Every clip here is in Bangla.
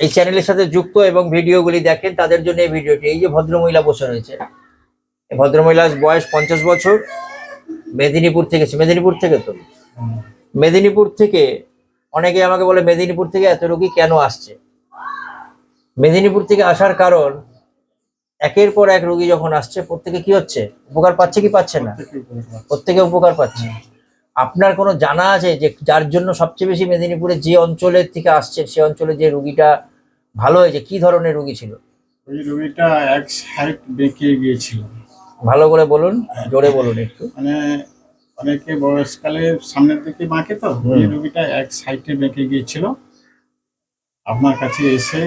এই চ্যানেলের সাথে যুক্ত এবং ভিডিওগুলি দেখেন তাদের জন্য এই ভিডিওটি এই যে ভদ্রমহিলা বসে রয়েছে ভদ্রমহিলার বয়স পঞ্চাশ বছর। মেদিনীপুর থেকে মেদিনীপুর থেকে তো? মেদিনীপুর থেকে অনেকে আমাকে বলে মেদিনীপুর থেকে এত রোগী কেন আসছে? মেদিনীপুর থেকে আসার কারণ একের পর এক রোগী যখন আসছে প্রত্যেকে কি হচ্ছে? উপকার পাচ্ছে কি পাচ্ছে না? প্রত্যেকে উপকার পাচ্ছে। আপনার কোনো জানা আছে যে যার জন্য সবচেয়ে বেশি মেদিনীপুরে যে অঞ্চলের থেকে আসছে সে অঞ্চলে যে রুগীটা ভালো হয়েছে কি ধরনের রুগী ছিল? ওই রোগীটা এক সাইড বেঁকে গিয়েছিল। ভালো করে বলুন জোরে বলুন একটু। মানে অনেকে বয়সকালে সামনের দিকে বাঁকে তো ওই রুগীটা এক সাইডে বেঁকে গিয়েছিল। আপনার কাছে এসে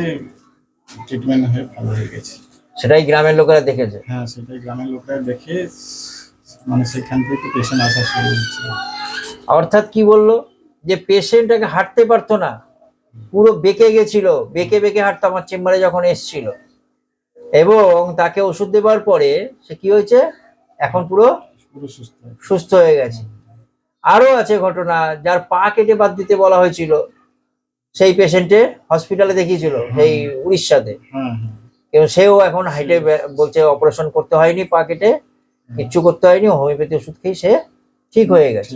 ট্রিটমেন্ট হয়ে ভালো হয়ে গেছে। সেটাই গ্রামের লোকেরা দেখেছে। হ্যাঁ সেটাই গ্রামের লোকেরা দেখে মানে সেখান থেকে পেশেন্ট আসা শুরু হয়েছিল অর্থাৎ কি বলল? যে পেশেন্ট পেশেন্টটাকে হাঁটতে পারতো না। পুরো বেঁকে গেছিল। বেঁকে বেঁকে হাঁটতো আমার চেম্বারে যখন এসছিল। এবং তাকে ওষুধ দেওয়ার পরে সে কি হয়েছে? এখন পুরো সুস্থ হয়ে গেছে। সুস্থ হয়ে গেছে। আরও আছে ঘটনা যার পা কেটে বাদ দিতে বলা হয়েছিল। সেই পেশেন্টে হসপিটালে দেখিয়েছিল সেই উড়িষ্যাতে। এবং সেও এখন হাইটে বলছে অপারেশন করতে হয়নি পা কেটে কিচ্ছু করতে হয়নি হোমিওপ্যাথি ওষুধ খেয়ে সে ঠিক হয়ে গেছে।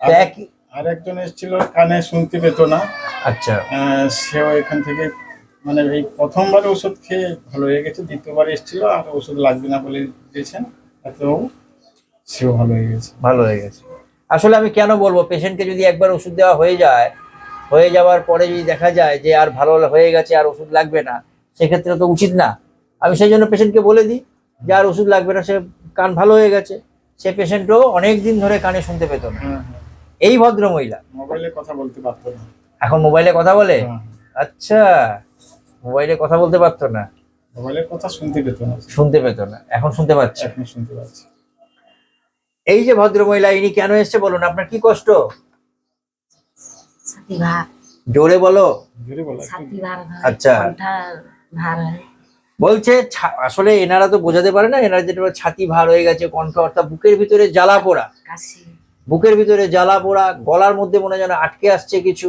ঠিক গেছে তো এক- আর একজন এসেছিল কানে শুনতে পেত না। আচ্ছা। সেও এখান থেকে মানে এই প্রথমবার ওষুধ খেয়ে ভালো হয়ে গেছে দ্বিতীয়বার এসেছিল আর ওষুধ লাগবে না বলে দিয়েছেন ডাক্তারবাবু সেও ভালো হয়ে গেছে। ভালো হয়ে গেছে। আসলে আমি কেন বলব পেশেন্টকে যদি একবার ওষুধ দেওয়া হয়ে যায় হয়ে যাওয়ার পরে যদি দেখা যায় যে আর ভালো হয়ে গেছে আর ওষুধ লাগবে না সেক্ষেত্রে তো উচিত না। আমি সেই জন্য পেশেন্টকে বলে দিই যে আর ওষুধ লাগবে না সে কান ভালো হয়ে গেছে সে পেশেন্টও অনেক দিন ধরে কানে শুনতে পেত না। হ্যাঁ হ্যাঁ। এই ভদ্র মহিলা মোবাইলে কথা বলতে পারতো না। এখন মোবাইলে কথা বলে? হ্যাঁ, আচ্ছা মোবাইলে কথা বলতে পারতো না? মোবাইলে কথা শুনতে পেত না। শুনতে পেত না এখন শুনতে পাচ্ছে। এখন শুনতে পাচ্ছি। এই যে ভদ্র মহিলা ইনি কেন এসছে বলুন আপনার কি কষ্ট? জোরে বলো। জোরে বলা আচ্ছা। বলছে ছা- আসলে এনারা তো বোঝাতে পারে না এনারা যেটা ছাতি ভার হয়ে গেছে কণ্ঠ অর্থাৎ বুকের ভিতরে জ্বালা পোড়া। কাশি। বুকের ভিতরে জ্বালা পোড়া গলার মধ্যে মনে যেন আটকে আসছে কিছু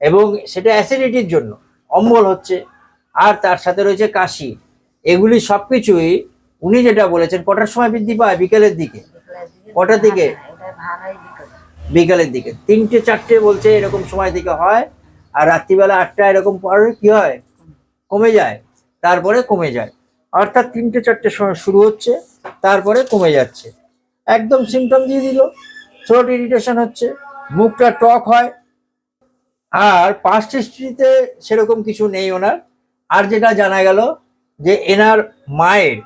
এবং সেটা অ্যাসিডিটির জন্য। অম্বল হচ্ছে আর তার সাথে রয়েছে কাশি। এগুলি সব কিছুই উনি যেটা বলেছেন কটার সময় বৃদ্ধি পায়? বিকেলের দিকে। কটার দিকে? বিকালের দিকে। তিনটে চারটে বলছে এরকম সময় দিকে হয় আর রাত্রিবেলা আটটা এরকম পরে কি হয়? কমে যায়। তারপরে কমে যায়। অর্থাৎ তিনটে চারটে সময় শুরু হচ্ছে তারপরে কমে যাচ্ছে। একদম সিমটম দিয়ে দিল। থ্রোট ইরিটেশন হচ্ছে মুখটা টক হয় আর পাস্ট হিস্ট্রিতে সেরকম কিছু নেই ওনার। আর যেটা জানা গেল যে এনার মায়ের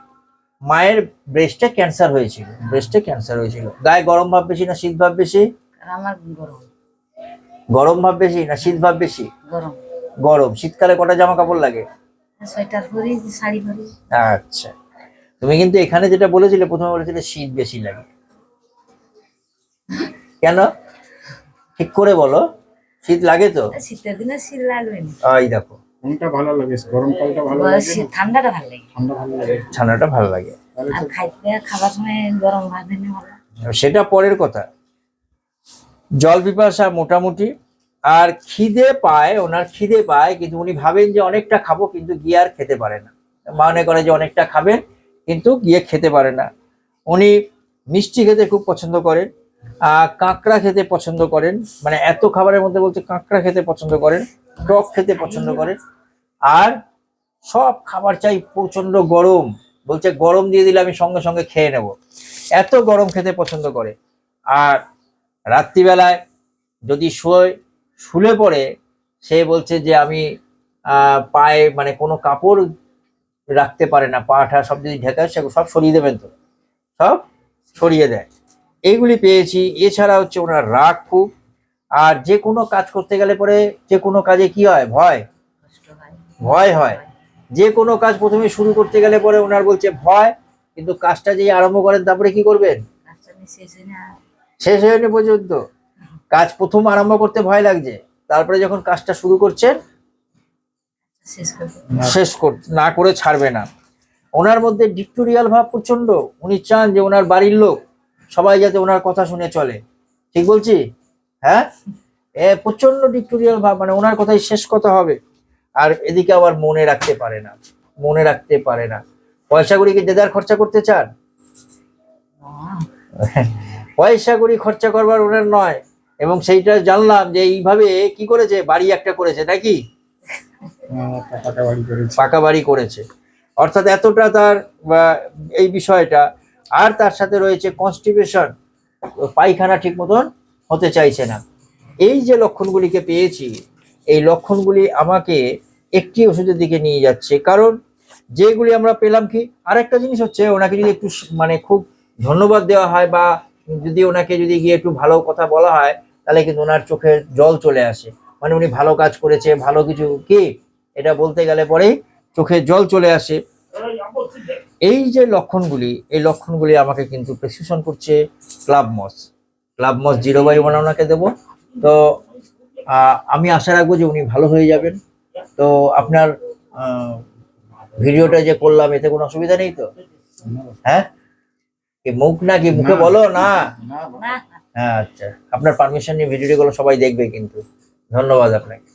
মায়ের ব্রেস্টে ক্যান্সার হয়েছিল ব্রেস্টে ক্যান্সার হয়েছিল। গায়ে গরম ভাব বেশি না শীত ভাব বেশি? আমার গরম। গরম ভাব বেশি না শীত ভাব বেশি? গরম। গরম। শীতকালে কটা জামা কাপড় লাগে? সোয়েটার পরি শাড়ি পরি। আচ্ছা। তুমি কিন্তু এখানে যেটা বলেছিলে প্রথমে বলেছিলে শীত বেশি লাগে। কেন? ঠিক করে বলো। শীত লাগে তো? শীতের দিনে শীত লাগবে না। এই দেখো। কোনটা ভালো লাগে? গরমকালটা ভালো লাগে ঠান্ডাটা ভালো লাগে। ঠান্ডা ভালো লাগে। ঠান্ডাটা ভালো লাগে। আর খাইতে খাবার সময় গরম ভাত দিলে ভালো। সেটা পরের কথা। জল পিপাসা মোটামুটি। আর খিদে পায় ওনার খিদে পায় কিন্তু উনি ভাবেন যে অনেকটা খাব কিন্তু গিয়ে আর খেতে পারে না। মনে করে যে অনেকটা খাবেন কিন্তু গিয়ে খেতে পারে না। উনি মিষ্টি খেতে খুব পছন্দ করেন। কাঁকড়া খেতে পছন্দ করেন। মানে এত খাবারের মধ্যে বলতে কাঁকড়া খেতে পছন্দ করেন, টক খেতে পছন্দ করেন, আর সব খাবার চাই প্রচণ্ড গরম। বলছে গরম দিয়ে দিলে আমি সঙ্গে সঙ্গে খেয়ে নেব। এত গরম খেতে পছন্দ করে। আর রাত্রিবেলায় যদি শোয়, শুলে পড়ে, সে বলছে যে আমি পায়ে মানে কোনো কাপড় রাখতে পারে না পাটা সব যদি ঢেকায় সেগুলো সব সরিয়ে দেবেন তো? সব সরিয়ে দেয়। এইগুলি পেয়েছি। এছাড়া হচ্ছে ওনার রাগ খুব। আর যে কোনো কাজ করতে গেলে পরে যে কোনো কাজে কি হয়? ভয়। ভয় হয়। যে কোনো কাজ প্রথমে শুরু করতে গেলে পরে ওনার বলছে ভয় কিন্তু কাজটা যেই আরম্ভ করেন তারপরে কি করবেন? শেষ হয় পর্যন্ত। কাজ প্রথম আরম্ভ করতে ভয় লাগছে। তারপরে যখন কাজটা শুরু করছেন শেষ শেষ কর না করে ছাড়বে না। ওনার মধ্যে ডিক্টোরিয়াল ভাব প্রচণ্ড উনি চান যে ওনার বাড়ির লোক সবাই যাতে ওনার কথা শুনে চলে। ঠিক বলছি? হ্যাঁ? এ প্রচণ্ড ডিক্টোরিয়াল ভাব মানে ওনার কথাই শেষ কথা হবে। আর এদিকে আবার মনে রাখতে পারে না মনে রাখতে পারে না। পয়সাগুলি কি দেদার খরচা করতে চান? পয়সা করি খরচা করবার ওনার নয় এবং সেইটা জানলাম যে এইভাবে কি করেছে? বাড়ি একটা করেছে নাকি? পাকা বাড়ি পাকা বাড়ি করেছে। অর্থাৎ এতটা তার এই বিষয়টা আর তার সাথে রয়েছে কনস্টিপেশন পায়খানা ঠিক মতন হতে চাইছে না। এই যে লক্ষণগুলিকে পেয়েছি, এই লক্ষণগুলি আমাকে একটি ওষুধের দিকে নিয়ে যাচ্ছে। কারণ যেগুলি আমরা পেলাম কি, আরেকটা জিনিস হচ্ছে ওনাকে যদি একটু মানে খুব ধন্যবাদ দেওয়া হয় বা যদি ওনাকে যদি গিয়ে একটু ভালো কথা বলা হয়, তাহলে কিন্তু ওনার চোখের জল চলে আসে। মানে উনি ভালো কাজ করেছে, ভালো কিছু কি, এটা বলতে গেলে পরেই চোখে জল চলে আসে। এই যে লক্ষণগুলি এই লক্ষণগুলি আমাকে কিন্তু প্রেসক্রিপশন করছে ক্লাব মস ক্লাব মস জিরো বাই ওয়ান ওনাকে দেবো। তো আমি আশা রাখব যে উনি ভালো হয়ে যাবেন। তো আপনার ভিডিওটা যে করলাম এতে কোনো অসুবিধা নেই তো? হ্যাঁ? কি মুখ না কি মুখে বলো? না? না। না হ্যাঁ আচ্ছা আপনার পারমিশন নিয়ে ভিডিওগুলো সবাই দেখবে কিন্তু। ধন্যবাদ আপনাকে।